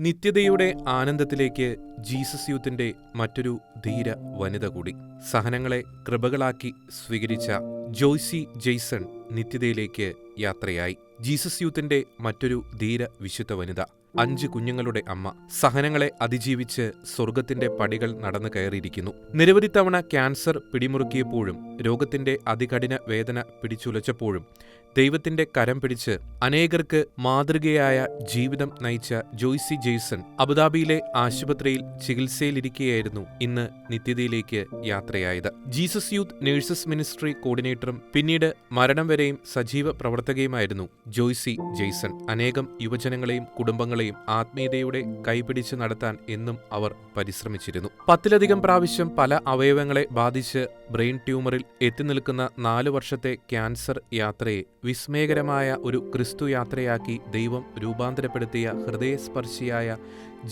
നിത്യതയുടെ ആനന്ദത്തിലേക്ക് ജീസസ് യൂത്തിന്റെ മറ്റൊരു ധീര വനിത കൂടി. സഹനങ്ങളെ കൃപകളാക്കി സ്വീകരിച്ച ജോയ്സി ജെയ്സൺ നിത്യതയിലേക്ക് യാത്രയായി. ജീസസ് യൂത്തിന്റെ മറ്റൊരു ധീര വിശുദ്ധ വനിത അഞ്ച് കുഞ്ഞുങ്ങളുടെ അമ്മ. സഹനങ്ങളെ അതിജീവിച്ച് സ്വർഗത്തിന്റെ പടികൾ നടന്നു കയറിയിരിക്കുന്നു. നിരവധി തവണ ക്യാൻസർ പിടിമുറുക്കിയപ്പോഴും രോഗത്തിന്റെ അതികഠിന വേദന പിടിച്ചുലച്ചപ്പോഴും ദൈവത്തിന്റെ കരം പിടിച്ച് അനേകർക്ക് മാതൃകയായ ജീവിതം നയിച്ച ജോയ്സി ജെയ്സൺ അബുദാബിയിലെ ആശുപത്രിയിൽ ചികിത്സയിലിരിക്കെയായിരുന്നു ഇന്ന് നിത്യതയിലേക്ക് യാത്രയായത്. ജീസസ് യൂത്ത് നഴ്സസ് മിനിസ്ട്രി കോർഡിനേറ്ററും പിന്നീട് മരണം വരെയും സജീവ പ്രവർത്തകയുമായിരുന്നു ജോയ്സി ജെയ്സൺ. അനേകം യുവജനങ്ങളെയും കുടുംബങ്ങളെയും ആത്മീയതയുടെ കൈപിടിച്ച് നടത്താൻ എന്നും അവർ പരിശ്രമിച്ചിരുന്നു. പത്തിലധികം പ്രാവശ്യം പല അവയവങ്ങളെ ബാധിച്ച് ബ്രെയിൻ ട്യൂമറിൽ എത്തി നിൽക്കുന്ന നാലു വർഷത്തെ ക്യാൻസർ യാത്രയെ വിസ്മയകരമായ ഒരു ക്രിസ്തു യാത്രയാക്കി ദൈവം രൂപാന്തരപ്പെടുത്തിയ ഹൃദയസ്പർശിയായ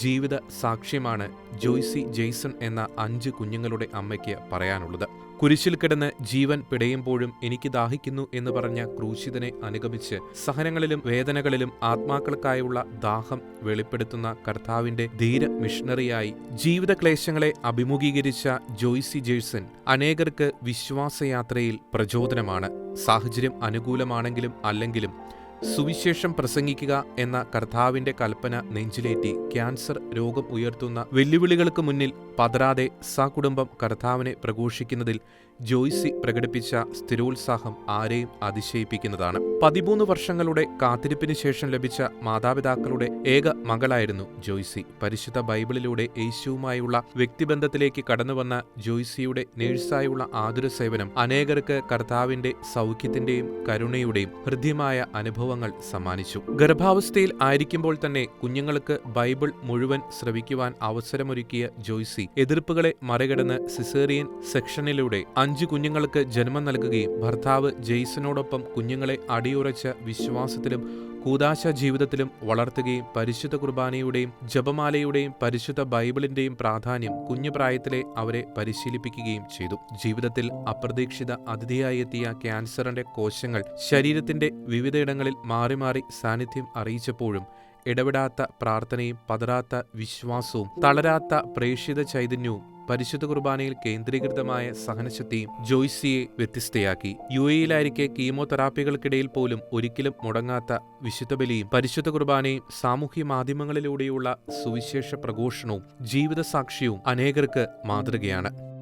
ജീവിത സാക്ഷ്യമാണ് ജോയ്സി ജെയ്സൺ എന്ന അഞ്ച് കുഞ്ഞുങ്ങളുടെ അമ്മയ്ക്ക് പറയാനുള്ളത്. കുരിശിൽ കിടന്ന് ജീവൻ പിടയുമ്പോഴും എനിക്ക് ദാഹിക്കുന്നു എന്ന് പറഞ്ഞ ക്രൂശിതനെ അനുഗമിച്ച് സഹനങ്ങളിലും വേദനകളിലും ആത്മാക്കൾക്കായുള്ള ദാഹം വെളിപ്പെടുത്തുന്ന കർത്താവിന്റെ ധീര മിഷണറിയായി ജീവിത ക്ലേശങ്ങളെ അഭിമുഖീകരിച്ച ജോയ്സി ജേഴ്സൺ അനേകർക്ക് വിശ്വാസയാത്രയിൽ പ്രചോദനമാണ്. സാഹചര്യം അനുകൂലമാണെങ്കിലും അല്ലെങ്കിലും സുവിശേഷം പ്രസംഗിക്കുക എന്ന കർത്താവിന്റെ കൽപ്പന നെഞ്ചിലേറ്റി ക്യാൻസർ രോഗം ഉയർത്തുന്ന വെല്ലുവിളികൾക്ക് മുന്നിൽ പതരാതെ സകുടുംബം കർത്താവിനെ പ്രഘോഷിക്കുന്നതിൽ ജോയ്സി പ്രകടിപ്പിച്ച സ്ഥിരോത്സാഹം ആരെയും അതിശയിപ്പിക്കുന്നതാണ്. പതിമൂന്ന് വർഷങ്ങളുടെ കാത്തിരിപ്പിന് ശേഷം ലഭിച്ച മാതാപിതാക്കളുടെ ഏക മകളായിരുന്നു ജോയ്സി. പരിശുദ്ധ ബൈബിളിലൂടെ യേശുവുമായുള്ള വ്യക്തിബന്ധത്തിലേക്ക് കടന്നുവന്ന ജോയ്സിയുടെ നേഴ്സായുള്ള ആതുര സേവനം അനേകർക്ക് കർത്താവിന്റെ സൗഖ്യത്തിന്റെയും കരുണയുടെയും ഹൃദ്യമായ അനുഭവങ്ങൾ സമ്മാനിച്ചു. ഗർഭാവസ്ഥയിൽ ആയിരിക്കുമ്പോൾ തന്നെ കുഞ്ഞുങ്ങൾക്ക് ബൈബിൾ മുഴുവൻ ശ്രവിക്കുവാൻ അവസരമൊരുക്കിയ ജോയ്സി എതിർപ്പുകളെ മറികടന്ന് സിസേറിയൻ സെക്ഷനിലൂടെ അഞ്ച് കുഞ്ഞുങ്ങൾക്ക് ജന്മം നൽകുകയും ഭർത്താവ് ജെയ്സനോടൊപ്പം കുഞ്ഞുങ്ങളെ അടിയുറച്ച വിശ്വാസത്തിലും കൂതാശ ജീവിതത്തിലും വളർത്തുകയും പരിശുദ്ധ കുർബാനയുടെയും ജപമാലയുടെയും പരിശുദ്ധ ബൈബിളിന്റെയും പ്രാധാന്യം കുഞ്ഞു കുഞ്ഞുപ്രായത്തിലെ അവരെ പരിശീലിപ്പിക്കുകയും ചെയ്തു. ജീവിതത്തിൽ അപ്രതീക്ഷിത അതിഥിയായി എത്തിയ ക്യാൻസറിന്റെ കോശങ്ങൾ ശരീരത്തിന്റെ വിവിധയിടങ്ങളിൽ മാറി മാറി സാന്നിധ്യം അറിയിച്ചപ്പോഴും ഇടപെടാത്ത പ്രാർത്ഥനയും പതറാത്ത വിശ്വാസവും തളരാത്ത പ്രേക്ഷിത ചൈതന്യവും പരിശുദ്ധ കുർബാനയിൽ കേന്ദ്രീകൃതമായ സഹനശക്തിയും ജോയ്സിയെ വ്യത്യസ്തയാക്കി. യു എയിലായിരിക്കെ കീമോതെറാപ്പികൾക്കിടയിൽ പോലും ഒരിക്കലും മുടങ്ങാത്ത വിശുദ്ധ ബലിയും പരിശുദ്ധ കുർബാനയും സാമൂഹ്യ മാധ്യമങ്ങളിലൂടെയുള്ള സുവിശേഷ പ്രഘോഷണവും ജീവിത സാക്ഷ്യവും അനേകർക്ക് മാതൃകയാണ്.